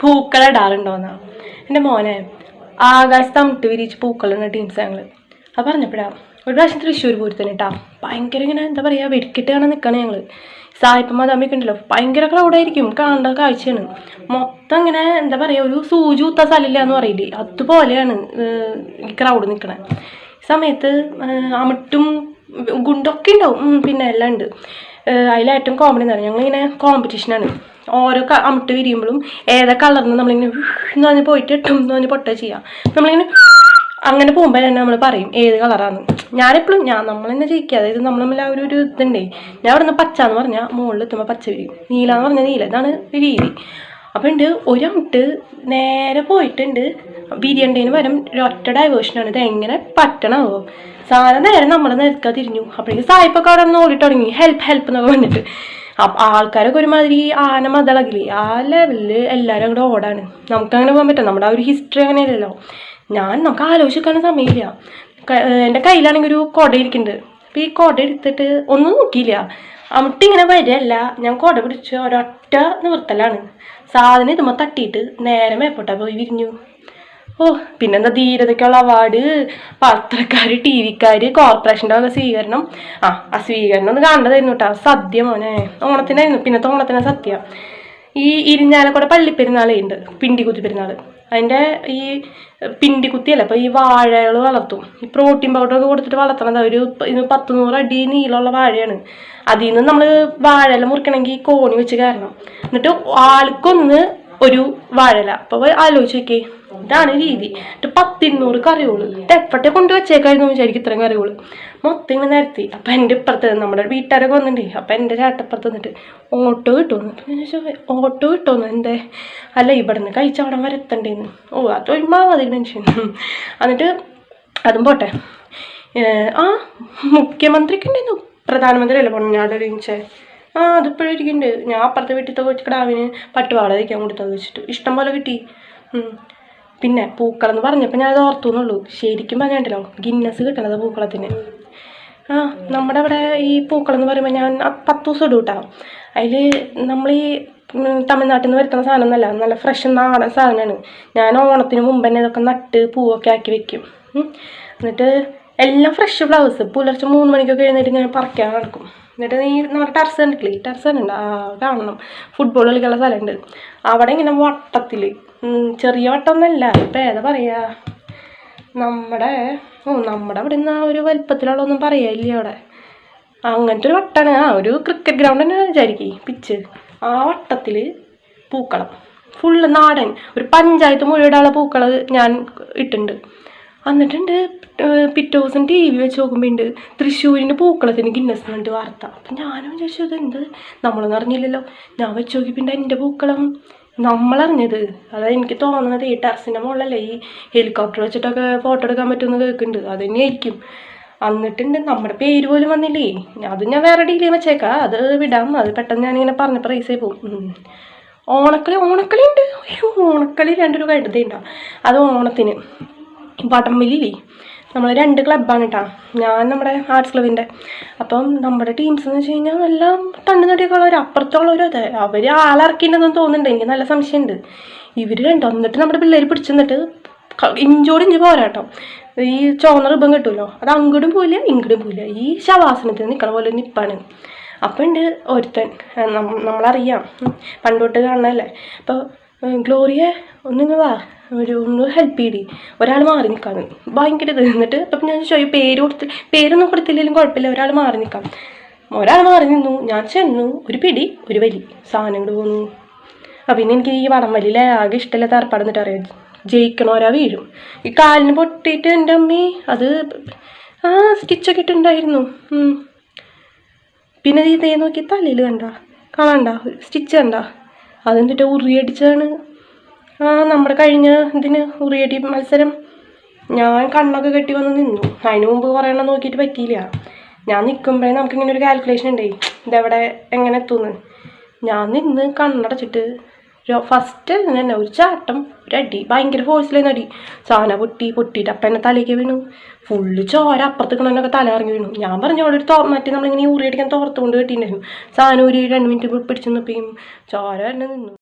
പൂക്കൾ എന്റെ മോനെ ആകാശത്ത് അമിട്ട് വിരിച്ച് പൂക്കളുണ്ട് ടീംസ് ഞങ്ങൾ അത് പറഞ്ഞപ്പോഴാ ഒരു പ്രാവശ്യം തൃശ്ശൂർ പൂരത്തിന് കേട്ടാ ഭയങ്കര ഇങ്ങനെ എന്താ പറയുക വെടിക്കിട്ട് കാണാൻ നിൽക്കണേ ഞങ്ങൾ സായിപ്പമ്മ മതാമിയൊക്കെ ഉണ്ടല്ലോ ഭയങ്കര ക്രൗഡായിരിക്കും കാണേണ്ട കാഴ്ചയാണ്. മൊത്തം ഇങ്ങനെ എന്താ പറയുക ഒരു സൂചി കുത്ത സ്ഥലമില്ല എന്ന് പറയില്ലേ അതുപോലെയാണ് ഈ ക്രൗഡ് നിൽക്കണേ സമയത്ത് അമിട്ടും ഗുണ്ടൊക്കെ ഉണ്ടാവും പിന്നെ എല്ലാം ഉണ്ട്. അതിലേറ്റവും കോമഡി എന്ന് പറഞ്ഞാൽ ഞങ്ങളിങ്ങനെ കോമ്പറ്റീഷനാണ് ഓരോ അമിട്ട് വിരിയുമ്പോഴും ഏതാ കളർന്ന് നമ്മളിങ്ങനെ എന്ന് പറഞ്ഞ് പോയിട്ട് ഇട്ടും എന്ന് പറഞ്ഞ് പൊട്ട ചെയ്യാം. നമ്മളിങ്ങനെ അങ്ങനെ പോകുമ്പോൾ തന്നെ നമ്മൾ പറയും ഏത് കളറാണ് ഞാനെപ്പോഴും ഞാൻ നമ്മൾ തന്നെ ജയിക്കുക അതായത് നമ്മൾ തമ്മിൽ ആ ഒരു ഒരു ഇതുണ്ടേ. ഞാൻ അവിടെ നിന്ന് പച്ച എന്ന് പറഞ്ഞാൽ മുകളിൽ എത്തുമ്പോൾ പച്ച വിരിയും. നീല എന്ന് പറഞ്ഞാൽ നീല. ഇതാണ് രീതി. അപ്പം ഉണ്ട് ഒരു അമിട്ട് നേരെ പോയിട്ടുണ്ട്. വിരിയണ്ടതിന് വരും ഒറ്റ ആണ്. ഇത് എങ്ങനെ പറ്റണോ സാധനം നേരെ നമ്മൾ നിൽക്കാൻ തിരിഞ്ഞു അപ്പോഴേക്കും സായിപ്പൊക്കെ അവിടെ നിന്ന് ഓടി തുടങ്ങി. ഹെൽപ്പ് ഹെൽപ്പ് എന്നൊക്കെ വന്നിട്ട് ആൾക്കാരൊക്കെ ഒരുമാതിരി ആന മതളകില്ലേ ആ ലെവലിൽ എല്ലാവരും അങ്ങോട്ട് ഓടാണ്. നമുക്ക് അങ്ങനെ പോകാൻ പറ്റും? നമ്മുടെ ആ ഒരു ഹിസ്റ്ററി അങ്ങനെ ഇല്ലല്ലോ ഞാൻ നമുക്ക് ആലോചിക്കാനും സമയമില്ല. എന്റെ കയ്യിലാണെങ്കിൽ ഒരു കുട ഇരിക്കുന്നുണ്ട്. അപ്പോൾ ഈ കുട എടുത്തിട്ട് ഒന്നും നോക്കിയില്ല. അമിട്ട് ഇങ്ങനെ വരികയല്ല ഞാൻ കുട പിടിച്ച് ഒരൊറ്റ നിവർത്തലാണ് സാധനം ഇതുമ്പോൾ തട്ടിയിട്ട് നേരെ മേപ്പോട്ടാ പോയി വിരിഞ്ഞു. ഓ പിന്നെന്താ ധീരതയ്ക്കുള്ള അവാർഡ് പത്രക്കാർ ടി വിക്കാർ കോർപ്പറേഷന്റെ വക സ്വീകരണം. ആ ആ സ്വീകരണം ഒന്ന് കാണേണ്ടതായിരുന്നു കേട്ടോ സദ്യ മോനെ. ഓണത്തിനായിരുന്നു. പിന്നത്തെ ഓണത്തിനാ സത്യം ഈ ഇരിഞ്ഞാലക്കുട പള്ളിപ്പെരുന്നാളേ ഉണ്ട് പിണ്ടിക്കുത്തി പെരുന്നാൾ അതിന്റെ ഈ പിണ്ടിക്കുത്തിയല്ല അപ്പോൾ ഈ വാഴകൾ വളർത്തും. ഈ പ്രോട്ടീൻ പൗഡറൊക്കെ കൊടുത്തിട്ട് വളർത്തണത് ഒരു പത്ത് നൂറ് അടി നീളമുള്ള വാഴയാണ്. അതിൽ നിന്ന് നമ്മൾ വാഴയില മുറിക്കണമെങ്കിൽ കോണി വെച്ച് കയറണം എന്നിട്ട് ആൾക്കൊന്ന് ഒരു വാഴല അപ്പോൾ ആലോചിച്ച് നോക്കേ ഇതാണ് രീതി. പത്തിരുന്നൂറ് കറിയോൾ എപ്പട്ടെ കൊണ്ട് വെച്ചേക്കായിരുന്നു വിചാരിക്കും ഇത്രയും കറിയോൾ മൊത്തം ഇങ്ങനെ നിരത്തി. അപ്പം എന്റെ ഇപ്പുറത്ത് നമ്മുടെ വീട്ടുകാരൊക്കെ വന്നിട്ടുണ്ട്. അപ്പം എന്റെ ചേട്ടപ്പുറത്ത് വന്നിട്ട് ഓട്ടോ കിട്ടുമെന്ന് അപ്പം ഓട്ടോ കിട്ടുമെന്ന് എന്റെ അല്ല ഇവിടെ നിന്ന് കഴിച്ചവിടം അവിടെ വരത്തണ്ടേന്ന്. ഓ അതൊരു മാതിരി മനുഷ്യൻ എന്നിട്ട് അതും പോട്ടെ. ആ മുഖ്യമന്ത്രിക്ക് പ്രധാനമന്ത്രി അല്ലേ പൊന്നാട് ഒരുമിച്ചേ ആ അതിപ്പോഴും ഇരിക്കുന്നുണ്ട് ഞാൻ അപ്പുറത്തെ വീട്ടിൽ വെച്ച് പട്ട് തയ്ക്കാൻ കൊടുത്തത് വെച്ചിട്ട്. ഇഷ്ടം പോലെ കിട്ടി. പിന്നെ പൂക്കളെന്ന് പറഞ്ഞപ്പോൾ ഞാൻ അത് ഓർത്തു എന്നുള്ളൂ. ശരിക്കും പറഞ്ഞിട്ടല്ലോ. ഗിന്നസ് കിട്ടണത് പൂക്കളത്തിന്. ആ നമ്മുടെ അവിടെ ഈ പൂക്കളെന്ന് പറയുമ്പോൾ ഞാൻ പത്ത് ദിവസം ഇടും കേട്ടോ അതിൽ നമ്മൾ ഈ തമിഴ്നാട്ടിൽ നിന്ന് വരുത്തുന്ന സാധനം ഒന്നല്ല നല്ല ഫ്രഷ് നാടൻ സാധനമാണ്. ഞാൻ ഓണത്തിന് മുമ്പ് തന്നെ ഇതൊക്കെ നട്ട് പൂവൊക്കെ ആക്കി വെക്കും. എന്നിട്ട് എല്ലാം ഫ്രഷ് ഫ്ലവേഴ്സ് പുലർച്ചെ മൂന്ന് മണിക്കൊക്കെ എഴുന്നേറ്റ് ഞാൻ പറിക്കാൻ നടക്കും. എന്നിട്ട് നീ നമ്മുടെ കണ്ടിട്ടില്ലേ ടർസ് ഉണ്ട് ആ കാണണം. ഫുട്ബോൾ കളിക്കാനുള്ള സ്ഥലമുണ്ട്. അവിടെ ഇങ്ങനെ വട്ടത്തിൽ ചെറിയ വട്ടം ഒന്നല്ല ഇപ്പം ഏതാ പറയുക നമ്മുടെ ഓ നമ്മുടെ അവിടെ നിന്ന് ആ ഒരു വലിപ്പത്തിലുള്ളതൊന്നും പറയാനില്ല അവിടെ? അങ്ങനത്തെ ഒരു വട്ടാണ് ആ ഒരു ക്രിക്കറ്റ് ഗ്രൗണ്ട് തന്നെ വിചാരിക്കും പിച്ച് ആ വട്ടത്തിൽ പൂക്കളം. ഫുള്ള് നാടൻ ഒരു പഞ്ചായത്ത് മുഴുവനുള്ള പൂക്കൾ ഞാൻ ഇട്ടിട്ടുണ്ട്. എന്നിട്ടുണ്ട് പിറ്റേ ദിവസം ടി വി വെച്ച് നോക്കുമ്പോൾ ഉണ്ട് തൃശ്ശൂരിന്റെ പൂക്കളത്തിന് ഗിന്നസ് കണ്ട് വാർത്ത. അപ്പം ഞാനും വിചാരിച്ചു ഇത് എന്ത് നമ്മളൊന്നും അറിഞ്ഞില്ലല്ലോ. ഞാൻ വെച്ച് നോക്കിയപ്പോൾ എന്റെ പൂക്കളം. നമ്മളറിഞ്ഞത് അതായത് എനിക്ക് തോന്നുന്നത് ഈ ടെറസിന്റെ മുകളിലല്ലേ ഈ ഹെലികോപ്റ്റർ വെച്ചിട്ടൊക്കെ ഫോട്ടോ എടുക്കാൻ പറ്റുമെന്ന് കേൾക്കുന്നുണ്ട് അത് തന്നെയായിരിക്കും എന്നിട്ടുണ്ട് നമ്മുടെ പേര് പോലും വന്നില്ലേ? അത് ഞാൻ വേറെ ഡീലിൽ വെച്ചേക്കാം. അത് വിടാം. അത് പെട്ടെന്ന് ഞാനിങ്ങനെ പറഞ്ഞ ആയി പോകും. ഓണക്കളി ഓണക്കളി ഉണ്ട് അയ്യോ ഓണക്കളി രണ്ടു രൂപ എടുത്തേണ്ട അത് ഓണത്തിന്. വടംവലിയില്ലേ നമ്മൾ രണ്ട് ക്ലബ്ബാണ് കേട്ടോ ഞാൻ നമ്മുടെ ആർട്സ് ക്ലബിന്റെ അപ്പം നമ്മുടെ ടീംസ് എന്ന് വെച്ച് കഴിഞ്ഞാൽ നല്ല തണ്ണു നടിയൊക്കെ ഉള്ളവർ അപ്പുറത്തുള്ളവരും അതെ. അവർ ആളിറക്കിയിട്ടുണ്ടെന്ന് തോന്നുന്നുണ്ട്. എനിക്ക് നല്ല സംശയമുണ്ട് ഇവർ രണ്ടോ എന്നിട്ട് നമ്മുടെ പിള്ളേർ പിടിച്ചു നിന്നിട്ട് ഇഞ്ചോട് ഇഞ്ച് പോരാട്ടോ ഈ ചോന്ന റിബം കിട്ടുമല്ലോ അത് അങ്ങോട്ടും പോയില്ല ഇങ്ങോട്ടും പോയില്ല ഈ ശവാസനത്തിൽ നിൽക്കണ പോലെ നിപ്പാണ്. അപ്പം ഉണ്ട് ഒരുത്തൻ നമ്മളറിയാം. പണ്ടോട്ട് പണ്ട് കാണണല്ലേ അപ്പോൾ ഗ്ലോറിയ ഒന്നിങ്ങ് വാ. ഒരു ഒന്ന് ഹെൽപ്പ് ചെയ്തി ഒരാൾ മാറി നിൽക്കാൻ ഭയങ്കര ഇത്. എന്നിട്ട് അപ്പം ഞാൻ ചോദിച്ചു പേര് കൊടുത്ത് പേരൊന്നും കൊടുത്തില്ലെങ്കിലും കുഴപ്പമില്ല. ഒരാൾ മാറി നിൽക്കാം. ഒരാൾ മാറി നിന്നു. ഞാൻ ചെന്നു. ഒരു പിടി ഒരു വലി. സാധനങ്ങൾ പോന്നു. അപ്പം പിന്നെ എനിക്ക് ഈ വടം വലിയിലെ ആകെ ഇഷ്ടമില്ലാത്ത ഏർപ്പാട് എന്നിട്ട് അറിയാം? ജയിക്കണോരാ വീഴും. ഈ കാലിന് പൊട്ടിയിട്ട് എന്റെ അമ്മി അത് ആ സ്റ്റിച്ചൊക്കെ ഇട്ടുണ്ടായിരുന്നു. പിന്നെ ഇത് നോക്കി തലയിൽ കണ്ട? കാണണ്ട? സ്റ്റിച്ച് കണ്ട? അതെന്നിട്ട് ഉറിയടിച്ചാണ് ആ നമ്മുടെ കഴിഞ്ഞ ഇതിന് ഉറിയടി മത്സരം ഞാൻ കണ്ണൊക്കെ കെട്ടി വന്ന് നിന്നു. അതിന് മുമ്പ് പറയണം നോക്കിയിട്ട് പറ്റിയില്ല. ഞാൻ നിൽക്കുമ്പോഴേ നമുക്കിങ്ങനെ ഒരു കാൽക്കുലേഷൻ ഉണ്ടായി ഇതെവിടെ എങ്ങനെ എത്തുമെന്ന് ഞാൻ നിന്ന് കണ്ണടച്ചിട്ട് ഫസ്റ്റ് തന്നെ ഒരു ചാട്ടം ഒരു അടി ഭയങ്കര ഫോഴ്സിലായിരുന്നു അടി സാധനം പൊട്ടി പൊട്ടിയിട്ട് അപ്പം എന്നെ തലയ്ക്ക് വീണു. ഫുള്ള് ചോര അപ്പുറത്ത് കിണനൊക്കെ തല ഇറങ്ങി വീണു. ഞാൻ പറഞ്ഞു അവിടെ ഒരു തോ മറ്റേ നമ്മളിങ്ങനെ ഈ ഉറിയടിക്കാൻ തോർത്തുകൊണ്ട് കെട്ടിയിട്ടുണ്ടായിരുന്നു. സാധനം ഒരു രണ്ട് മിനിറ്റ് പിടിച്ചു നിന്നപ്പോഴും ചോര തന്നെ നിന്നു.